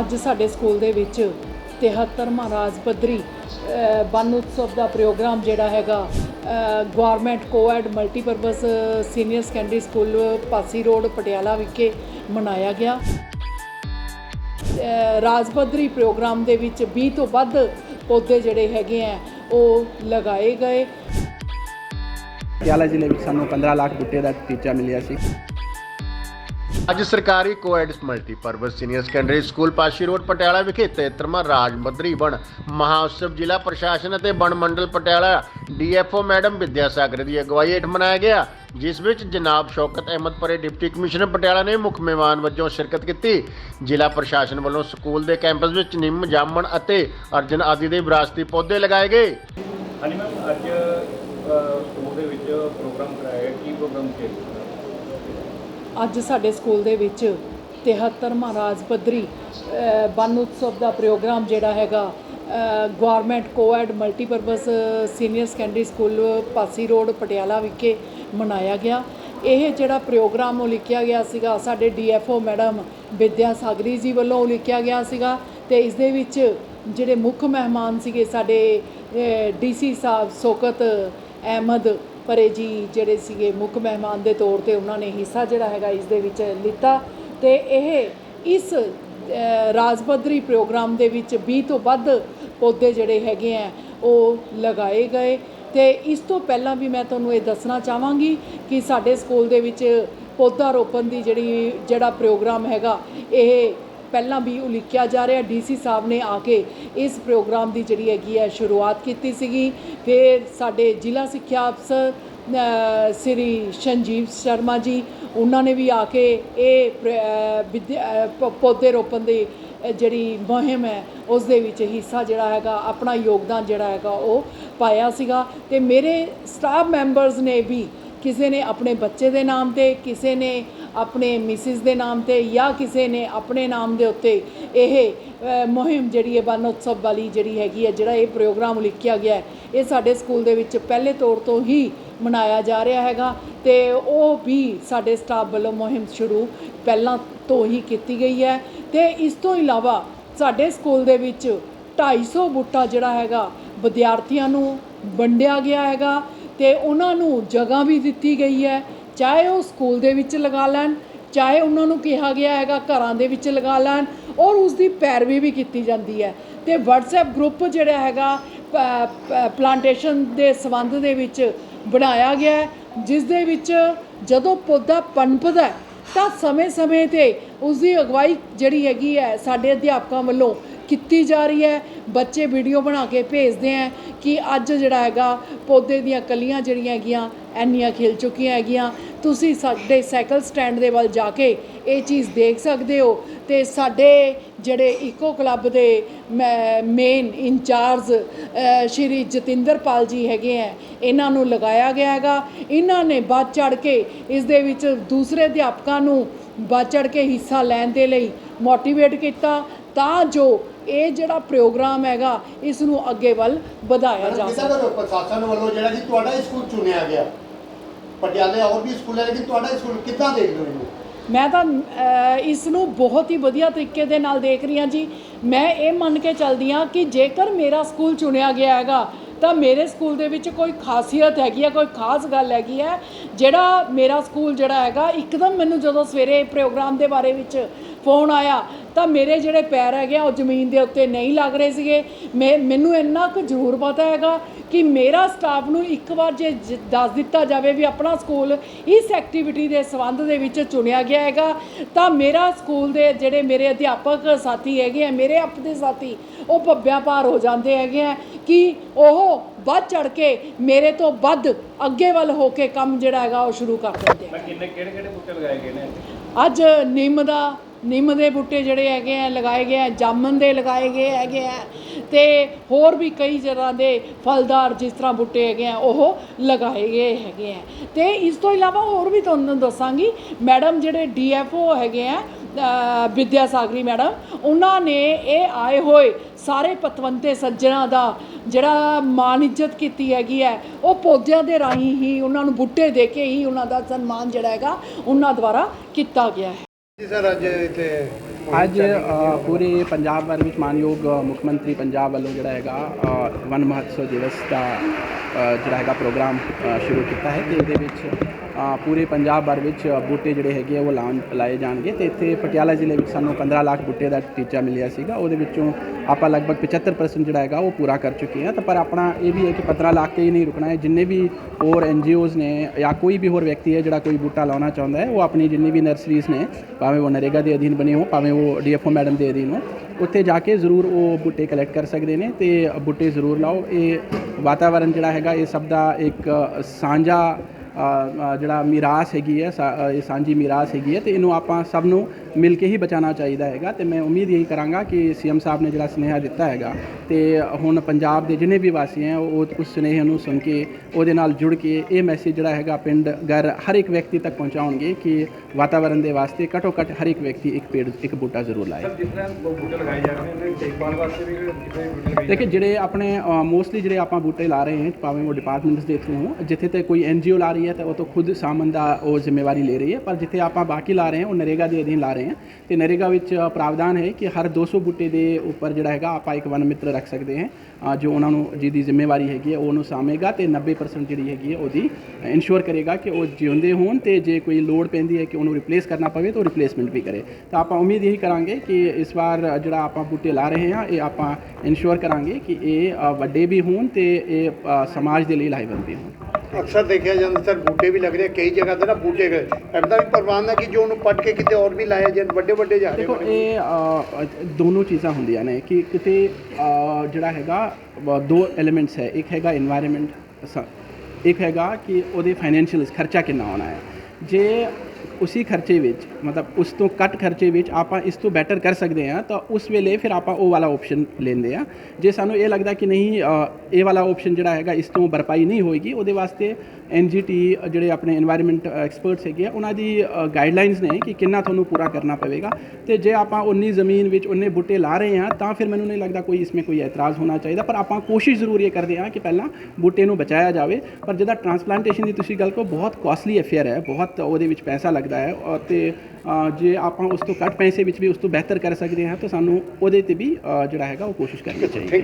ਅੱਜ ਸਾਡੇ ਸਕੂਲ ਦੇ ਵਿੱਚ 73ਵਾਂ ਰਾਜ ਪੱਧਰੀ ਅ, ਉਤਸਵ ਦਾ ਪ੍ਰੋਗਰਾਮ ਜਿਹੜਾ ਹੈਗਾ government coed multipurpose senior secondary school Passey road Patiala ਵਿਖੇ ਮਨਾਇਆ ਗਿਆ। ਅ, ਰਾਜ ਪੱਧਰੀ ਪ੍ਰੋਗਰਾਮ ਦੇ ਵਿੱਚ 20 ਤੋਂ ਵੱਧ ਪੌਦੇ ਜਿਹੜੇ ਹੈਗੇ ਆ ਉਹ ਲਗਾਏ ਗਏ। ਪਟਿਆਲਾ ਜ਼ਿਲ੍ਹੇ ਵਿੱਚ ਸਾਨੂੰ 15 ਲੱਖ ਬੂਟੇ ਦਾ ਟੀਚਾ ਮਿਲਿਆ ਸੀ। ਅੱਜ ਸਰਕਾਰੀ coed multipurpose senior secondary school Passey road Patiala ਵਿਖੇ 73ਵਾਂ ਰਾਜ ਮੱਧਰੀ ਬਣ। ਮਹਾਉਤਸਵ ਜ਼ਿਲ੍ਹਾ ਪ੍ਰਸ਼ਾਸਨ ਅਤੇ ਬਣ ਮੰਡਲ ਪਟਿਆਲਾ ਡੀਐਫਓ ਮੈਡਮ ਵਿਦਿਆ ਸਾਗਰ ਦੀ ਅਗਵਾਈ ਹੇਠ ਮਨਾਇਆ ਗਿਆ, ਜਿਸ ਵਿੱਚ ਜਨਾਬ ਸ਼ੌਕਤ ਅਹਿਮਦ ਪਰੇ ਡਿਪਟੀ ਕਮਿਸ਼ਨਰ ਪਟਿਆਲਾ ਨੇ ਮੁੱਖ ਮਹਿਮਾਨ ਵਜੋਂ ਸ਼ਿਰਕਤ ਕੀਤੀ। ਜ਼ਿਲ੍ਹਾ ਪ੍ਰਸ਼ਾਸਨ ਵੱਲੋਂ ਸਕੂਲ ਦੇ ਕੈਂਪਸ ਵਿੱਚ ਨਿੰਮ, ਜਾਮਣ ਅਤੇ ਅਰਜਨ ਆਦਿ ਦੇ ਵਿਰਾਸਤੀ ਪੌਦੇ ਲਗਾਏ ਗਏ। ਹਾਂਜੀ ਮੈਮ ਅੱਜ ਸਕੂਲ ਦੇ ਵਿੱਚ ਪ੍ਰੋਗਰਾਮ ਕਰਾਇਆ, ਕੀ ਪ੍ਰੋਗਰਾਮ ਸੀ? ਅੱਜ ਸਾਡੇ ਸਕੂਲ ਦੇ ਵਿੱਚ 73ਵਾਂ ਮਹਾਰਾਜ ਪੱਧਰੀ ਅ, ਉਤਸਵ ਦਾ ਪ੍ਰੋਗਰਾਮ ਜਿਹੜਾ ਹੈਗਾ government coed multipurpose senior secondary school Passey road Patiala ਵਿਖੇ ਮਨਾਇਆ ਗਿਆ। ਇਹ ਜਿਹੜਾ ਪ੍ਰੋਗਰਾਮ ਉਹ ਲਿਖਿਆ ਗਿਆ ਸੀਗਾ ਸਾਡੇ ਡੀਐਫਓ ਮੈਡਮ ਵਿਦਿਆ ਸਾਗਰੀ ਜੀ ਵੱਲੋਂ ਲਿਖਿਆ ਗਿਆ ਸੀਗਾ ਤੇ ਇਸ ਦੇ ਵਿੱਚ ਜਿਹੜੇ ਮੁੱਖ ਮਹਿਮਾਨ ਸੀਗੇ ਸਾਡੇ ਡੀਸੀ ਸਾਹਿਬ ਸੋਕਤ ਅਹਿਮਦ ਪਰੇ ਜੀ ਜਿਹੜੇ ਸੀਗੇ ਮੁੱਖ ਮਹਿਮਾਨ ਦੇ ਤੌਰ ਤੇ ਉਹਨਾਂ ਨੇ ਹਿੱਸਾ ਜਿਹੜਾ ਹੈਗਾ ਇਸ ਦੇ ਵਿੱਚ ਲਿੱਤਾ ਤੇ ਇਹ ਇਸ ਅ, ਰਾਜ ਪੱਧਰੀ ਪ੍ਰੋਗਰਾਮ ਦੇ ਵਿੱਚ 20 ਤੋਂ ਵੱਧ ਪੌਦੇ ਜਿਹੜੇ ਹੈਗੇ ਆ ਉਹ ਲਗਾਏ ਗਏ। ਤੇ ਇਸ ਤੋਂ ਪਹਿਲਾਂ ਵੀ ਮੈਂ ਤੁਹਾਨੂੰ ਇਹ ਦੱਸਣਾ ਚਾਹਾਂਗੀ ਕਿ ਸਾਡੇ ਸਕੂਲ ਦੇ ਵਿੱਚ ਪੌਦਾ ਰੋਪਣ ਦੀ ਜਿਹੜੀ ਜਿਹੜਾ ਪ੍ਰੋਗਰਾਮ ਹੈਗਾ ਇਹ ਪਹਿਲਾਂ ਵੀ ਉਲੀਕਿਆ ਜਾ ਰਿਹਾ। ਡੀਸੀ ਸਾਹਿਬ ਨੇ ਆ ਕੇ ਇਸ ਪ੍ਰੋਗਰਾਮ ਦੀ ਜਿਹੜੀ ਹੈਗੀ ਹੈ ਸ਼ੁਰੂਆਤ ਕੀਤੀ ਸੀਗੀ। ਫਿਰ ਸਾਡੇ ਜ਼ਿਲ੍ਹਾ ਸਿੱਖਿਆ ਅਫਸਰ ਸ੍ਰੀ ਸੰਜੀਵ ਸ਼ਰਮਾ ਜੀ, ਉਹਨਾਂ ਨੇ ਵੀ ਆ ਕੇ ਇਹ ਵਿਦਿਆ ਪੌਦੇ ਰੋਪਣ ਦੀ ਜਿਹੜੀ ਮੁਹਿੰਮ ਹੈ, ਉਸ ਦੇ ਵਿੱਚ ਹਿੱਸਾ ਜਿਹੜਾ ਹੈਗਾ, ਆਪਣਾ ਯੋਗਦਾਨ ਜਿਹੜਾ ਹੈਗਾ, ਉਹ ਪਾਇਆ ਸੀਗਾ। ਤੇ ਮੇਰੇ ਸਟਾਫ ਮੈਂਬਰਸ ਨੇ ਵੀ ਕਿਸੇ ਨੇ ਆਪਣੇ ਬੱਚੇ ਦੇ ਨਾਮ ਤੇ, ਕਿਸੇ ਨੇ ਆਪਣੇ ਮਿਸਿਸ ਦੇ ਨਾਮ ਤੇ ਜਾਂ ਕਿਸੇ ਨੇ ਆਪਣੇ ਨਾਮ ਦੇ ਉੱਤੇ ਇਹ ਮੁਹਿੰਮ ਜਿਹੜੀ ਹੈ ਵਨ ਉਤਸਵ ਵਾਲੀ ਜਿਹੜੀ ਹੈਗੀ ਹੈ, ਜਿਹੜਾ ਇਹ ਪ੍ਰੋਗਰਾਮ ਲਿਖਿਆ ਗਿਆ ਇਹ ਸਾਡੇ ਸਕੂਲ ਦੇ ਵਿੱਚ ਪਹਿਲੇ ਤੌਰ ਤੋਂ ਹੀ ਮਨਾਇਆ ਜਾ ਰਿਹਾ ਹੈਗਾ ਤੇ ਉਹ ਵੀ ਸਾਡੇ ਸਟਾਫ ਵੱਲੋਂ ਮੁਹਿੰਮ ਸ਼ੁਰੂ ਪਹਿਲਾਂ ਤੋਂ ਹੀ ਕੀਤੀ ਗਈ ਹੈ ਤੇ ਇਸ ਤੋਂ ਇਲਾਵਾ ਸਾਡੇ ਸਕੂਲ ਦੇ ਵਿੱਚ 250 ਬੂਟਾ ਜਿਹੜਾ ਹੈਗਾ ਵਿਦਿਆਰਥੀਆਂ ਨੂੰ ਵੰਡਿਆ ਗਿਆ ਹੈਗਾ ਤੇ ਉਹਨਾਂ ਨੂੰ ਜਗ੍ਹਾ ਵੀ ਦਿੱਤੀ ਗਈ ਹੈ ਚਾਹੇ ਉਹ ਸਕੂਲ ਦੇ ਵਿੱਚ ਲਗਾ ਲੈਣ, ਚਾਹੇ ਉਹਨਾਂ ਨੂੰ ਕਿਹਾ ਗਿਆ ਹੈਗਾ ਘਰਾਂ ਦੇ ਵਿੱਚ ਲਗਾ ਲੈਣ, ਔਰ ਉਸ ਦੀ ਪੈਰਵੀ ਵੀ ਕੀਤੀ ਜਾਂਦੀ ਹੈ। ਤੇ WhatsApp ਗਰੁੱਪ ਜਿਹੜਾ ਹੈਗਾ ਪਲਾਂਟੇਸ਼ਨ ਦੇ ਸੰਬੰਧ ਦੇ ਵਿੱਚ ਬਣਾਇਆ ਗਿਆ ਜਿਸ ਦੇ ਵਿੱਚ ਜਦੋਂ ਪੌਦਾ ਪਨਪਦਾ ਤਾਂ ਸਮੇਂ-ਸਮੇਂ ਤੇ ਉਸ ਦੀ ਅਗਵਾਈ ਜਿਹੜੀ ਹੈਗੀ ਹੈ, ਸਾਡੇ ਅਧਿਆਪਕਾਂ ਵੱਲੋਂ ਕੀਤੀ ਜਾ ਰਹੀ ਹੈ। ਬੱਚੇ ਵੀਡੀਓ ਬਣਾ ਕੇ ਭੇਜਦੇ ਆ ਕਿ ਅੱਜ ਜਿਹੜਾ ਹੈਗਾ, ਪੌਦੇ ਦੀਆਂ ਕਲੀਆਂ ਜਿਹੜੀਆਂ ਹੈਗੀਆਂ, ਐਨੀਆਂ ਖਿਲ ਚੁੱਕੀਆਂ ਹੈਗੀਆਂ ਤੁਸੀਂ ਸਾਡੇ ਸਾਈਕਲ ਸਟੈਂਡ ਦੇ ਵੱਲ ਜਾ ਕੇ ਇਹ ਚੀਜ਼ ਦੇਖ ਸਕਦੇ ਹੋ ਤੇ ਸਾਡੇ ਜਿਹੜੇ ਇਕੋ ਕਲੱਬ ਦੇ ਮੇਨ ਇੰਚਾਰਜ ਸ਼੍ਰੀ ਜਤਿੰਦਰਪਾਲ ਜੀ ਹੈਗੇ ਆ ਇਹਨਾਂ ਨੂੰ ਲਗਾਇਆ ਗਿਆ ਹੈਗਾ। ਇਹਨਾਂ ਨੇ ਵੱਧ ਚੜ ਕੇ ਇਸ ਦੇ ਵਿੱਚ ਦੂਸਰੇ ਅਧਿਆਪਕਾਂ ਨੂੰ ਵੱਧ ਚੜ ਕੇ ਹਿੱਸਾ ਲੈਣ ਦੇ ਲਈ ਮੋਟੀਵੇਟ ਕੀਤਾ ਤਾਂ ਜੋ ਇਹ ਜਿਹੜਾ ਪ੍ਰੋਗਰਾਮ ਹੈਗਾ ਇਸ ਨੂੰ ਅੱਗੇ ਵੱਲ ਵਧਾਇਆ ਜਾ ਕਿਸੇ ਸਕੇ। ਪ੍ਰਸ਼ਾਸਨ ਵੱਲੋਂ ਜਿਹੜਾ ਕਿ ਤੁਹਾਡਾ ਸਕੂਲ ਚੁਣਿਆ ਗਿਆ ਪਟਿਆਲੇ ਹੋਰ ਵੀ ਸਕੂਲ ਹੈ ਲੇਕਿਨ ਤੁਹਾਡਾ ਸਕੂਲ ਕਿੱਦਾਂ ਦੇਖਦੇ ਹੋ? ਇਹਨੂੰ ਮੈਂ ਤਾਂ ਅ, ਇਸ ਨੂੰ ਬਹੁਤ ਹੀ ਵਧੀਆ ਤਰੀਕੇ ਦੇ ਨਾਲ ਦੇਖ ਰਹੀ ਹਾਂ ਜੀ। ਮੈਂ ਇਹ ਮੰਨ ਕੇ ਚੱਲਦੀ ਹਾਂ ਕਿ ਜੇਕਰ ਮੇਰਾ ਸਕੂਲ ਚੁਣਿਆ ਗਿਆ ਹੈਗਾ ਤਾਂ ਮੇਰੇ ਸਕੂਲ ਦੇ ਵਿੱਚ ਕੋਈ ਖਾਸੀਅਤ ਹੈਗੀ ਹੈ ਕੋਈ ਖਾਸ ਗੱਲ ਹੈਗੀ ਹੈ ਜਿਹੜਾ ਮੇਰਾ ਸਕੂਲ ਜਿਹੜਾ ਹੈਗਾ ਇੱਕਦਮ ਮੈਨੂੰ ਜਦੋਂ ਸਵੇਰੇ ਪ੍ਰੋਗਰਾਮ ਦੇ ਬਾਰੇ ਵਿੱਚ ਫੋਨ ਆਇਆ ਤਾਂ ਮੇਰੇ ਜਿਹੜੇ ਪੈਰ ਹੈਗੇ ਆ ਉਹ ਜ਼ਮੀਨ ਦੇ ਉੱਤੇ ਨਹੀਂ ਲੱਗ ਰਹੇ ਸੀਗੇ। ਮੈਂ ਮੈਨੂੰ ਇੰਨਾ ਕੁ ਜ਼ਰੂਰ ਪਤਾ ਹੈਗਾ ਕਿ ਮੇਰਾ ਸਟਾਫ ਨੂੰ ਇੱਕ ਵਾਰ ਜੇ ਦੱਸ ਦਿੱਤਾ ਜਾਵੇ ਵੀ ਆਪਣਾ ਸਕੂਲ ਇਸ ਐਕਟੀਵਿਟੀ ਦੇ ਸੰਬੰਧ ਦੇ ਵਿੱਚ ਚੁਣਿਆ ਗਿਆ ਹੈਗਾ ਤਾਂ ਮੇਰਾ ਸਕੂਲ ਦੇ ਜਿਹੜੇ ਮੇਰੇ ਅਧਿਆਪਕ ਸਾਥੀ ਹੈਗੇ ਆ ਮੇਰੇ ਆਪਣੇ ਸਾਥੀ ਉਹ ਭੱਬਿਆ ਪਾਰ ਹੋ ਜਾਂਦੇ ਹੈਗੇ ਆ ਕਿ ਉਹ ਵੱਧ ਚੜ ਕੇ ਮੇਰੇ ਤੋਂ ਵੱਧ ਅੱਗੇ ਵੱਲ ਹੋ ਕੇ ਕੰਮ ਜਿਹੜਾ ਹੈਗਾ ਉਹ ਸ਼ੁਰੂ ਕਰ ਦਿੰਦੇ ਆ। ਮੈਂ ਕਿੰਨੇ ਕਿਹੜੇ ਕਿਹੜੇ ਬੂਟੇ ਲਗਾਏ ਗਏ ਨੇ? ਅੱਜ ਨਿੰਮ ਦਾ ਨਿੰਮ ਦੇ ਬੂਟੇ ਜਿਹੜੇ ਹੈਗੇ ਆ ਲਗਾਏ ਗਏ ਆ ਜਾਮਨ ਦੇ ਲਗਾਏ ਗਏ ਹੈਗੇ ਆ ਤੇ ਹੋਰ ਵੀ ਕਈ ਤਰ੍ਹਾਂ ਦੇ ਫਲਦਾਰ ਜਿਸ ਤਰ੍ਹਾਂ ਬੂਟੇ ਹੈਗੇ ਆ ਉਹ ਲਗਾਏ ਗਏ ਹੈਗੇ ਆ। ਤੇ ਇਸ ਤੋਂ ਇਲਾਵਾ ਹੋਰ ਵੀ ਤੁਹਾਨੂੰ ਦੱਸਾਂਗੀ ਮੈਡਮ ਜਿਹੜੇ ਡੀਐਫਓ ਹੈਗੇ ਆ ਅ, ਵਿਦਿਆ ਸਾਗਰੀ ਮੈਡਮ ਉਹਨਾਂ ਨੇ ਇਹ ਆਏ ਹੋਏ ਸਾਰੇ ਪਤਵੰਤੇ ਸੱਜਣਾ ਦਾ ਜਿਹੜਾ ਮਾਨ ਇੱਜ਼ਤ ਕੀਤੀ ਹੈਗੀ ਹੈ ਉਹ ਪੌਦਿਆਂ ਦੇ ਰਾਹੀਂ ਹੀ ਉਹਨਾਂ ਨੂੰ ਬੂਟੇ ਦੇ ਕੇ ਹੀ ਉਹਨਾਂ ਦਾ ਸਨਮਾਨ ਜਿਹੜਾ ਹੈਗਾ ਉਹਨਾਂ ਦੁਆਰਾ ਕੀਤਾ ਗਿਆ ਹੈ। ਜੀ ਸਰ ਅੱਜ ਇੱਥੇ ਅੱਜ ਅ, ਪੂਰੇ ਪੰਜਾਬ ਭਰ ਵਿੱਚ ਮਾਨਯੋਗ ਮੁੱਖ ਮੰਤਰੀ ਪੰਜਾਬ ਵੱਲੋਂ ਜਿਹੜਾ ਹੈਗਾ ਅ, ਵਨ ਮਹੋਤਸਵ ਦਿਵਸ ਦਾ ਅ, ਜਿਹੜਾ ਹੈਗਾ ਪ੍ਰੋਗਰਾਮ ਅ, ਸ਼ੁਰੂ ਕੀਤਾ ਹੈ ਤੇ ਇਹਦੇ ਵਿੱਚ ਪੂਰੇ ਪੰਜਾਬ ਭਰ ਵਿੱਚ ਬੂਟੇ ਜਿਹੜੇ ਹੈਗੇ ਆ, ਉਹ ਲਾਉਣ, ਲਾਏ ਜਾਣਗੇ ਤੇ ਇੱਥੇ ਪਟਿਆਲਾ ਜ਼ਿਲ੍ਹੇ ਵਿੱਚ ਸਾਨੂੰ 15 ਲੱਖ ਬੂਟੇ ਦਾ ਟੀਚਾ ਮਿਲਿਆ ਸੀਗਾ। ਉਹਦੇ ਵਿੱਚੋਂ ਆਪਾਂ ਲਗਭਗ 75% ਜਿਹੜਾ ਹੈਗਾ, ਉਹ ਪੂਰਾ ਕਰ ਚੁੱਕੇ ਹਾਂ। ਤਾਂ ਪਰ ਆਪਣਾ ਇਹ ਵੀ ਹੈ ਕਿ 15 ਲੱਖ ਤੇ ਹੀ ਨਹੀਂ ਰੁਕਣਾ ਹੈ। ਜਿੰਨੇ ਵੀ ਹੋਰ ਐਨਜੀਓਜ਼ ਨੇ ਜਾਂ ਕੋਈ ਵੀ ਹੋਰ ਵਿਅਕਤੀ ਹੈ ਜਿਹੜਾ ਕੋਈ ਬੂਟਾ ਲਾਉਣਾ ਚਾਹੁੰਦਾ ਹੈ, ਉਹ ਆਪਣੀ ਜਿੰਨੀ ਵੀ ਨਰਸਰੀਜ਼ ਨੇ, ਭਾਵੇਂ ਉਹ ਨਰੇਗਾ ਦੇ ਅਧੀਨ ਬਣੇ ਹੋ ਭਾਵੇਂ ਉਹ ਡੀਐਫਓ ਮੈਡਮ ਦੇ ਅਧੀਨ ਹੋ ਉੱਥੇ ਜਾ ਕੇ ਜ਼ਰੂਰ ਉਹ ਬੂਟੇ ਕਲੈਕਟ ਕਰ ਸਕਦੇ ਨੇ ਤੇ ਬੂਟੇ ਜ਼ਰੂਰ ਲਾਓ। ਇਹ ਵਾਤਾਵਰਣ ਜਿਹੜਾ ਹੈਗਾ, ਇਹ ਸਭ ਦਾ ਇੱਕ ਸਾਂਝਾ ਜਿਹੜਾ ਮਿਰਾਸ ਹੈਗੀ ਹੈ ਇਹ ਸਾਂਝੀ ਮਿਰਾਸ ਹੈਗੀ ਹੈ ਤੇ ਇਹਨੂੰ ਆਪਾਂ ਸਭ ਨੂੰ ਮਿਲ ਕੇ ਹੀ ਬਚਾਉਣਾ ਚਾਹੀਦਾ ਹੈਗਾ ਤੇ ਮੈਂ ਉਮੀਦ ਇਹੀ ਕਰਾਂਗਾ ਕਿ ਸੀਐਮ ਸਾਹਿਬ ਨੇ ਜਿਹੜਾ ਸੁਨੇਹਾ ਦਿੱਤਾ ਹੈਗਾ ਤੇ ਹੁਣ ਪੰਜਾਬ ਦੇ ਜਿੰਨੇ ਵੀ ਵਾਸੀ ਹੈ ਉਹ ਉਸ ਸੁਨੇਹੇ ਨੂੰ ਸੁਣ ਕੇ ਉਹਦੇ ਨਾਲ ਜੁੜ ਕੇ ਇਹ ਮੈਸੇਜ ਜਿਹੜਾ ਹੈਗਾ ਪਿੰਡ ਘਰ ਹਰ ਇੱਕ ਵਿਅਕਤੀ ਤੱਕ ਪਹੁੰਚਾਉਣਗੇ ਕਿ ਵਾਤਾਵਰਣ ਦੇ ਵਾਸਤੇ ਘੱਟੋ ਘੱਟ ਹਰ ਇੱਕ ਵਿਅਕਤੀ ਇੱਕ ਪੇੜ ਇੱਕ ਬੂਟਾ ਜ਼ਰੂਰ ਲਾਏ। ਜਿਸ ਤਰ੍ਹਾਂ ਬੂਟੇ ਲਗਾਏ ਜਾ ਰਹੇ ਨੇ ਦੇਖਭਾਲ ਵਾਸਤੇ ਵੀ ਕਿਤੇ ਬੂਟੇ ਲਗਾਏ ਦੇਖੇ ਜਿਹੜੇ ਆਪਣੇ ਮੋਸਟਲੀ ਜਿਹੜੇ ਆਪਾਂ ਬੂਟੇ ਲਾ ਰਹੇ ਹਾਂ ਭਾਵੇਂ ਉਹ ਡਿਪਾਰਟਮੈਂਟਸ ਦੇ ਥਰੂ ਜਿੱਥੇ ਤੇ ਕੋਈ ਐਨਜੀਓ ਲਾ ਰਹੀ ਹੈ ਤਾਂ ਉਹ ਤਾਂ ਖੁਦ ਸਾਮਨ ਦਾ ਉਹ ਜ਼ਿੰਮੇਵਾਰੀ ਲੈ ਰਹੀ ਹੈ। ਪਰ ਜਿੱਥੇ ਆਪਾਂ ਬਾਕੀ ਲਾ ਰਹੇ ਹਾਂ, ਉਹ ਨਰੇਗਾ ਦੇ ਅਧੀਨ ਲਾ ਰਹੇ ਹਾਂ। ਤੇ ਨਰੇਗਾ ਵਿੱਚ ਪ੍ਰਾਵਧਾਨ ਹੈ ਕਿ ਹਰ 200 ਬੂਟੇ ਦੇ ਉੱਪਰ ਜਿਹੜਾ ਹੈਗਾ, ਆਪਾਂ ਇੱਕ ਵਨ ਮਿੱਤਰ ਰੱਖ ਸਕਦੇ ਹਾਂ। ਜੋ ਉਹਨਾਂ ਨੂੰ, ਜਿਹਦੀ ਜ਼ਿੰਮੇਵਾਰੀ ਹੈਗੀ ਹੈ, ਉਹ ਉਹਨੂੰ ਸਾਂਭੇਗਾ ਤੇ 90% ਜਿਹੜੀ ਹੈਗੀ ਹੈ, ਉਹਦੀ ਇਨਸ਼ੋਰ ਕਰੇਗਾ ਕਿ ਉਹ ਜਿਉਂਦੇ ਹੋਣ ਤੇ ਜੇ ਕੋਈ ਲੋੜ ਪੈਂਦੀ ਹੈ ਕਿ ਉਹਨੂੰ ਰਿਪਲੇਸ ਕਰਨਾ ਪਵੇ ਤਾਂ ਉਹ ਰਿਪਲੇਸਮੈਂਟ ਵੀ ਕਰੇ। ਤਾਂ ਆਪਾਂ ਉਮੀਦ ਇਹੀ ਕਰਾਂਗੇ ਕਿ ਇਸ ਵਾਰ ਜਿਹੜਾ ਆਪਾਂ ਬੂਟੇ ਲਾ ਰਹੇ ਹਾਂ, ਇਹ ਆਪਾਂ ਇਨਸ਼ੋਰ ਕਰਾਂਗੇ ਕਿ ਇਹ ਵੱਡੇ ਵੀ ਹੋਣ ਤੇ ਇਹ ਸਮਾਜ ਦੇ ਲਈ ਲਾਹੇਵੰਦ ਵੀ ਹੋਣ। ਅਕਸਰ ਦੇਖਿਆ ਜਾਂਦਾ ਸਰ ਬੂਟੇ ਵੀ ਲੱਗ ਰਹੇ ਕਈ ਜਗ੍ਹਾ ਤੇ ਨਾ ਬੂਟੇ ਐਦਾਂ ਵੀ ਪ੍ਰਵਾਨ ਹੈ ਕਿ ਜੋ ਉਹਨੂੰ ਪੱਟ ਕੇ ਕਿਤੇ ਹੋਰ ਵੀ ਲਾਇਆ ਜਾਣ ਵੱਡੇ ਵੱਡੇ ਜਾ ਰਹੇ ਦੇਖੋ ਇਹ ਦੋਨੋਂ ਚੀਜ਼ਾਂ ਹੁੰਦੀਆਂ ਨੇ ਕਿ ਕਿਤੇ ਜਿਹੜਾ ਹੈਗਾ ਦੋ ਐਲੀਮੈਂਟਸ ਹੈ। ਇੱਕ ਹੈਗਾ এনवायरमेंट ਇੱਕ ਹੈਗਾ ਕਿ ਉਹਦੇ ਫਾਈਨੈਂਸ਼ੀਅਲ ਖਰਚਾ ਕਿੰਨਾ ਆਉਣਾ ਹੈ। ਜੇ ਉਸੇ ਖਰਚੇ ਵਿੱਚ ਮਤਲਬ ਉਸ ਤੋਂ ਘੱਟ ਖਰਚੇ ਵਿੱਚ ਆਪਾਂ ਇਸ ਤੋਂ ਬੈਟਰ ਕਰ ਸਕਦੇ ਹਾਂ ਤਾਂ ਉਸ ਵੇਲੇ ਫਿਰ ਆਪਾਂ ਉਹ ਵਾਲਾ ਆਪਸ਼ਨ ਲੈਂਦੇ ਆ ਜੇ ਸਾਨੂੰ ਇਹ ਲੱਗਦਾ ਕਿ ਨਹੀਂ ਇਹ ਵਾਲਾ ਆਪਸ਼ਨ ਜਿਹੜਾ ਹੈਗਾ ਇਸ ਤੋਂ ਬਰਪਾਈ ਨਹੀਂ ਹੋਏਗੀ ਉਹਦੇ ਵਾਸਤੇ ਐੱਨ ਜੀ ਟੀ ਜਿਹੜੇ ਆਪਣੇ এনवायरमेंट ਐਕਸਪਰਟਸ ਹੈਗੇ ਆ ਉਹਨਾਂ ਦੀ ਗਾਈਡਲਾਈਨਸ ਨੇ ਕਿ ਕਿੰਨਾ ਤੁਹਾਨੂੰ ਪੂਰਾ ਕਰਨਾ ਪਵੇਗਾ ਤੇ ਜੇ ਆਪਾਂ ਉਨੀ ਜ਼ਮੀਨ ਵਿੱਚ ਉਨੇ ਬੂਟੇ ਲਾ ਰਹੇ ਹਾਂ ਤਾਂ ਫਿਰ ਮੈਨੂੰ ਨਹੀਂ ਲੱਗਦਾ ਕੋਈ ਇਸ ਵਿੱਚ ਕੋਈ ਇਤਰਾਜ਼ ਹੋਣਾ ਚਾਹੀਦਾ ਪਰ ਆਪਾਂ ਕੋਸ਼ਿਸ਼ ਜ਼ਰੂਰ ਇਹ ਕਰਦੇ ਹਾਂ ਕਿ ਪਹਿਲਾਂ ਬੂਟੇ ਨੂੰ ਬਚਾਇਆ ਜਾਵੇ ਪਰ ਜਿਹਦਾ ਟਰਾਂਸਪਲਾਂਟੇਸ਼ਨ ਦੀ ਤੁਸੀਂ ਗੱਲ ਕੋ ਬਹੁਤ ਕਾਸਟਲੀ ਅਫੇਅਰ ਹੈ ਬਹੁਤ ਉਹਦੇ ਵਿੱਚ ਪੈਸਾ ਲੱਗ ਹੈ ਔਰ ਤੇ ਅ, ਜੇ ਆਪਾਂ ਉਸ ਤੋਂ ਘੱਟ ਪੈਸੇ ਵਿੱਚ ਵੀ ਉਸ ਤੋਂ ਬਿਹਤਰ ਕਰ ਸਕਦੇ ਹਾਂ ਤਾਂ ਸਾਨੂੰ ਉਹਦੇ ਤੇ ਵੀ ਜਿਹੜਾ ਹੈਗਾ ਉਹ ਕੋਸ਼ਿਸ਼ ਕਰਨੀ ਚਾਹੀਦੀ ਹੈ।